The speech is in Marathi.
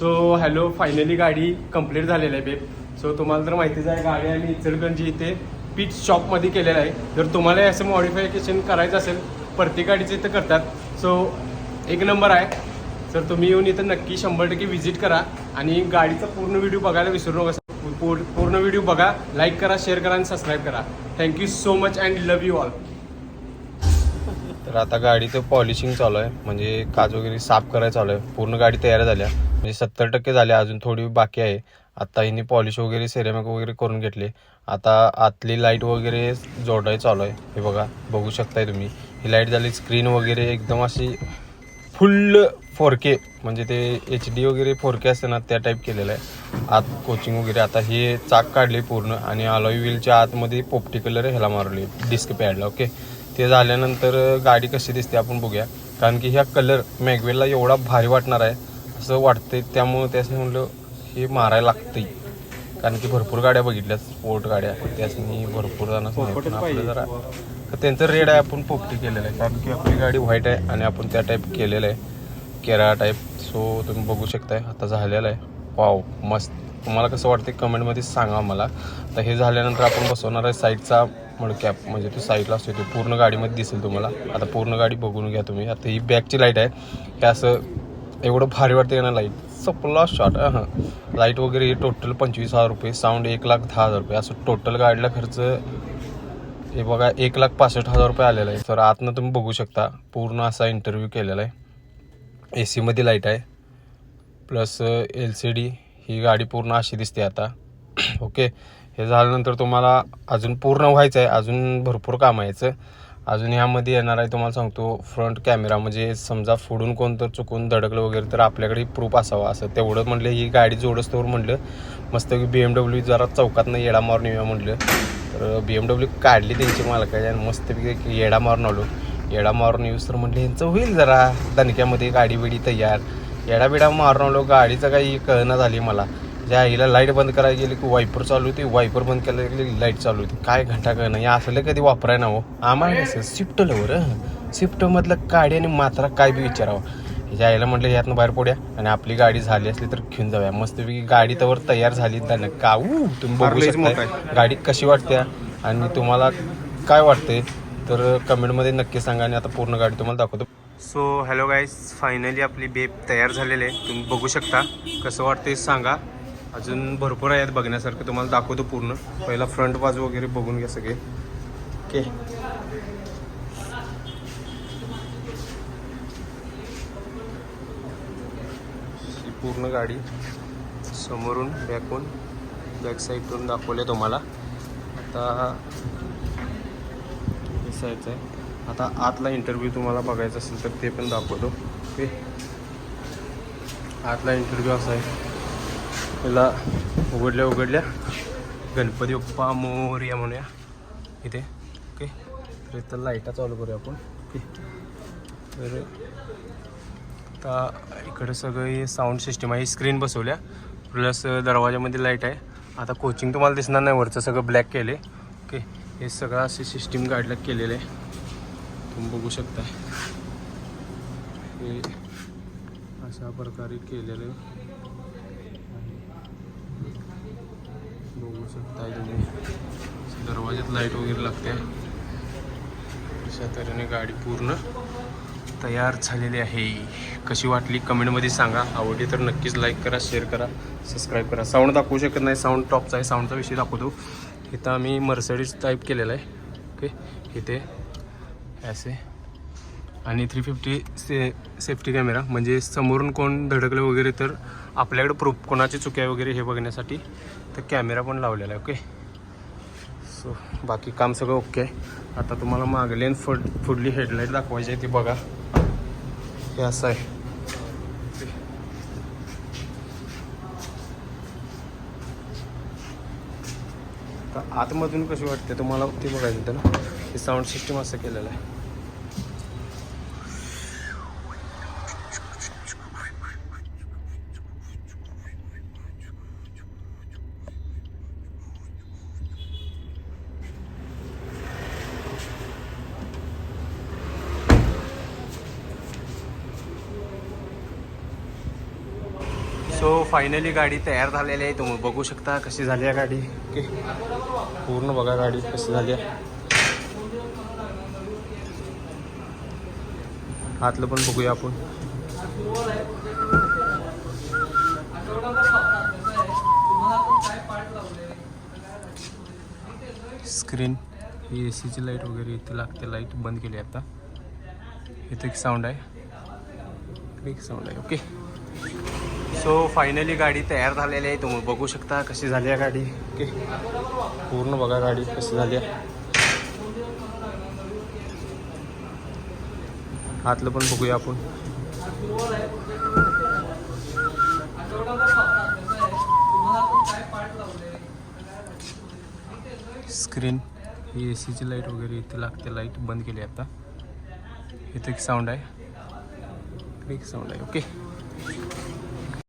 सो हॅलो फायनली गाडी कंप्लीट झालेली आहे बेब सो तुम्हाला तर माहितीच आहे गाडी आणि इचलगंजी इथे पीच शॉपमध्ये केलेलं आहे. जर तुम्हाला असं मॉडिफिकेशन करायचं असेल प्रत्येक गाडीचं इथं करतात. सो एक नंबर आहे. सर तुम्ही येऊन इथं नक्की शंभर टक्के व्हिजिट करा आणि गाडीचा पूर्ण व्हिडिओ बघायला विसरू नका. पूर्ण व्हिडिओ बघा लाईक करा शेअर करा आणि सबस्क्राईब करा. Thank you so much and love you all तर आता गाडीचं पॉलिशिंग चालू आहे. म्हणजे काच वगैरे साफ करायला चालू आहे. पूर्ण गाडी तयार झाल्या. म्हणजे सत्तर टक्के झाल्या अजून थोडी बाकी आहे. आता हिने पॉलिश वगैरे सेरेमिक वगैरे करून घेतले. आता आतली लाइट वगैरे जोडाय चालू आहे. हे बघा बघू शकताय तुम्ही. ही लाइट झाली स्क्रीन वगैरे एकदम अशी फुल फोर के म्हणजे ते एच डी वगैरे फोर के असते ना त्या टाईप केलेलं आहे. आत कोचिंग वगैरे. आता हे चाक काढले पूर्ण आणि अलॉय व्हीलच्या आतमध्ये पोपटी कलर ह्याला मारले. डिस्क पॅडला ओके ते झाल्यानंतर गाडी कशी दिसते आपण बघूया. कारण की ह्या कलर मॅगवेलला एवढा भारी वाटणार आहे असं वाटतंय. त्यामुळं त्यासाठी म्हणलं हे मारायला लागतंय. कारण की भरपूर गाड्या बघितल्या स्पोर्ट गाड्या. त्यासनी भरपूर पोपटच आपलं. जरा तर त्यांचं रेड आहे आपण पोपटी केलेलं आहे. कारण की आपली गाडी व्हाईट आहे आणि आपण त्या टाईप केलेलं आहे. केरा टाईप सो तुम्ही बघू शकताय आता झालेलं आहे. वाव मस्त. तुम्हाला कसं वाटते कमेंटमध्ये सांगा आम्हाला. तर हे झाल्यानंतर आपण बसवणार आहे साईडचा मडकॅप म्हणजे तो साईडला असतो तो पूर्ण गाडीमध्ये दिसेल तुम्हाला. आता पूर्ण गाडी बघून घ्या तुम्ही. आता ही बॅकची लाइट आहे. हे असं एवढं भारी वाटते ना लाइट सपला शॉट हां लाइट वगैरे टोटल पंचवीस हजार रुपये. साऊंड एक लाख दहा हजार रुपये. असं टोटल गाडीला खर्च हे बघा एक लाख पासष्ट हजार रुपये आलेला आहे. तर आतनं तुम्ही बघू शकता. पूर्ण असा इंटरव्ह्यू केलेला आहे. ए सीमध्ये लाइट आहे. प्लस एल सी डी ही गाडी पूर्ण अशी दिसते आता. ओके हे झाल्यानंतर तुम्हाला अजून पूर्ण व्हायचं आहे अजून भरपूर काम यायचं अजून ह्यामध्ये येणार आहे तुम्हाला सांगतो फ्रंट कॅमेरा म्हणजे समजा फोडून कोणतं चुकून धडकलं वगैरे तर आपल्याकडे प्रूफ असावा असं. तेवढं म्हटलं ही गाडी जोडस्तोवर म्हटलं मस्त बी एम डब्ल्यू जरा चौकातनं येडा मारून येऊया म्हटलं तर बी एम डब्ल्यू काढली त्यांची मालकाची आणि मस्तपैकी येडा मारून आलो. येडा मारून येऊस तर म्हटलं यांचं होईल जरा. दणक्यामध्ये गाडी बिडी तयार. येडा बिडा मारून आलो. गाडीचं काही कळना झाली मला. ज्या आईला लाइट बंद करायला गेली की वायपर चालू होती वायपर बंद करायला गेली लाइट चालू होती. काय घंटा कळणं हे असलं कधी वापराय ना हो आम्हाला कसं स्विफ्ट लवर स्विफ्टमधलं गाडी आणि मात्रा काय बी विचारावं. ह्याच्या आईला म्हटलं यातनं बाहेर पडूया आणि आपली गाडी झाली असली तर घेऊन जाऊया. मस्तपैकी गाडी तवर तयार झाली त्यानं. का ऊ तुम्ही बघू शकता गाडी कशी वाटते? आणि तुम्हाला काय वाटते? तर कमेंटमध्ये नक्की सांगा आणि आता पूर्ण गाडी तुम्हाला दाखवतो. सो हॅलो गाईज फायनली आपली बेब तयार झालेली आहे. तुम्ही बघू शकता. कसं वाटते सांगा. अजून भरपूर आहेत बघण्यासारखं तुम्हाला दाखवतो पूर्ण. पहिला फ्रंट बाजू वगैरे बघून घ्या सगळे. ओके ही पूर्ण गाडी समोरून बॅकून बॅक साईडवरून दाखवले तुम्हाला. आता दिसायचं आहे. आता आतला इंटरव्ह्यू तुम्हाला बघायचा असेल तर ते पण दाखवतो. ओके आतला इंटरव्ह्यू असा आहे. याला उघडल्या उघडल्या. गणपती बाप्पा मोर्या म्हणूया. इथे. ओके. तर इथं लाईटा चालू करूया आपण. ओके. तर आता इकडं सगळं साऊंड सिस्टीम आहे. स्क्रीन बसवल्या. प्लस दरवाजामध्ये लाइट आहे. आता कोचिंग तुम्हाला दिसणार नाही. वरचं सगळं ब्लॅक केले ओके. हे सगळं असे सिस्टीम गाडीला केलेलं आहे. तुम्ही बघू शकता हे अशा प्रकारे केलेलं आहे. बघू तुम्ही दरवाज्यात लाइट वगैरे लागते. अशा तऱ्हेने गाडी पूर्ण तयार झालेली आहे. कशी वाटली कमेंटमध्ये सांगा. आवडली तर नक्कीच लाईक करा शेअर करा सबस्क्राईब करा. साऊंड दाखवू शकत नाही साऊंड टॉपचा आहे. साऊंडचा विषय दाखवतो. इथं आम्ही मर्सडीज टाईप केलेला आहे. ओके इथे ॲसे आणि थ्री फिफ्टी से सेफ्टी कॅमेरा म्हणजे समोरून कोण धडकलं वगैरे तर आपल्याकडे प्रूफ कोणाची चुक्या वगैरे हे बघण्यासाठी तर कॅमेरा पण लावलेला आहे ओके सो बाकी काम सगळं ओके आहे आता तुम्हाला मागले आणि फुड फुडली हेडलाईट दाखवायची आहे ती बघा. हे असं आहे. तर आतमधून कशी वाटते तुम्हाला ते बघायचं होतं ना? हे साऊंड सिस्टम असं केलेलं आहे. फायनली गाडी तयार झालेली आहे. तुम्ही बघू शकता कशी झाली आहे गाडी. ओके. पूर्ण बघा गाडी कशी झाली आहे. आतलं पण बघूया आपण. स्क्रीन ही ए सीची लाइट वगैरे इथे लागते. लाइट बंद केली आता. इथे एक साऊंड आहे. एक साऊंड आहे. ओके. सो फायनली गाडी तयार झालेली आहे. तुम्ही बघू शकता कशी झाली आहे गाडी. ओके पूर्ण बघा गाडी कशी झाली आहे. आतलं पण बघूया आपण. स्क्रीन ही ए सीची लाइट वगैरे इथे लागते. लाइट बंद केली आता. इथे एक साऊंड आहे. एक साऊंड आहे. ओके